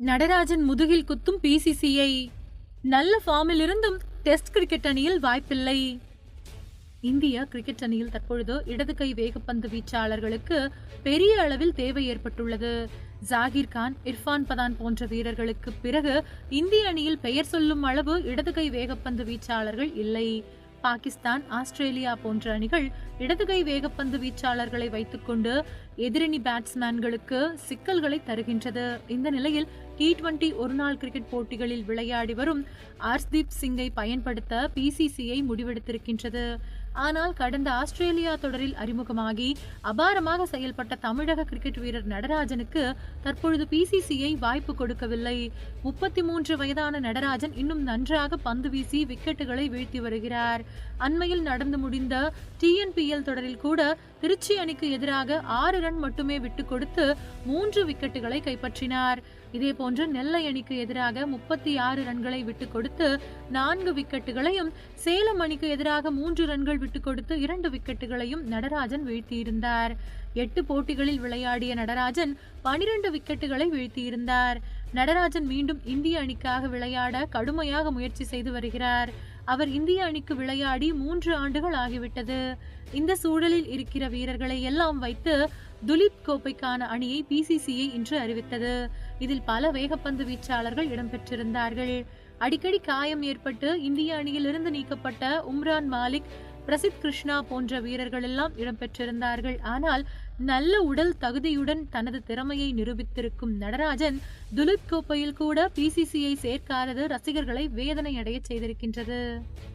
நடராஜன் முதுகில் குத்தும் பிசிசிஐ நல்ல ஃபார்மில் இருந்தும் டெஸ்ட் கிரிக்கெட் அணியில் வாய்ப்பில்லை. இந்திய கிரிக்கெட் அணியில் தற்பொழுது இடது கை வேகப்பந்து வீச்சாளர்களுக்கு பெரிய அளவில் தேவை ஏற்பட்டுள்ளது. ஜாகிர் கான் இர்ஃபான் பதான் போன்ற வீரர்களுக்கு பிறகு இந்திய அணியில் பெயர் சொல்லும் அளவு இடது கை வேகப்பந்து வீச்சாளர்கள் இல்லை. பாகிஸ்தான் ஆஸ்திரேலியா போன்ற அணிகள் இடதுகை வேகப்பந்து வீச்சாளர்களை வைத்துக்கொண்டு எதிரணி பேட்ஸ்மேன்களுக்கு சிக்கல்களை தருகின்றது. இந்த நிலையில் டி டுவெண்டி ஒருநாள் கிரிக்கெட் போட்டிகளில் விளையாடி வரும் ஹர்ஸ்தீப் சிங்கை பயன்படுத்த பிசிசிஐ முடிவெடுத்திருக்கின்றது. ஆனால் கடந்த ஆஸ்திரேலியா தொடரில் அறிமுகமாகி அபாரமாக செயல்பட்ட தமிழக கிரிக்கெட் வீரர் நடராஜனுக்கு தற்பொழுது பிசிசிஐ வாய்ப்பு கொடுக்கவில்லை. முப்பத்தி மூன்று வயதான நடராஜன் இன்னும் நன்றாக பந்து வீசி விக்கெட்டுகளை வீழ்த்தி வருகிறார். அண்மையில் நடந்து முடிந்த டிஎன்பிஎல் தொடரில் கூட திருச்சி அணிக்கு எதிராக ஆறு ரன் மட்டுமே விட்டு கொடுத்து மூன்று விக்கெட்டுகளை கைப்பற்றினார். இதேபோன்று நெல்லை அணிக்கு எதிராக முப்பத்தி ஆறு ரன்களை விட்டுக் கொடுத்து நான்கு விக்கெட்டுகளையும் சேலம் அணிக்கு எதிராக மூன்று ரன்கள் விட்டு கொடுத்து இரண்டு விக்கெட்டுகளையும் நடராஜன் வீழ்த்தியிருந்தார். எட்டு போட்டிகளில் விளையாடிய நடராஜன் பனிரெண்டு விக்கெட்டுகளை வீழ்த்தியிருந்தார். நடராஜன் மீண்டும் இந்திய அணிக்காக விளையாட கடுமையாக முயற்சி செய்து வருகிறார். அவர் இந்திய அணிக்கு விளையாடி மூன்று ஆண்டுகள் ஆகிவிட்டது. இந்த சூழலில் இருக்கிற வீரர்களை எல்லாம் வைத்து துலீப் கோப்பைக்கான அணியை பிசிசிஐ இன்று அறிவித்தது. இதில் பல வேகப்பந்து வீச்சாளர்கள் இடம்பெற்றிருந்தார்கள். அடிக்கடி காயம் ஏற்பட்டு இந்திய அணியிலிருந்து நீக்கப்பட்ட உம்ரான் மாலிக் பிரசித் கிருஷ்ணா போன்ற வீரர்கள் எல்லாம் இடம்பெற்றிருந்தார்கள். ஆனால் நல்ல உடல் தகுதியுடன் தனது திறமையை நிரூபித்திருக்கும் நடராஜன் துலிப் கோப்பையில் கூட பிசிசிஐ சேர்க்காதது ரசிகர்களை வேதனையடைய செய்திருக்கின்றது.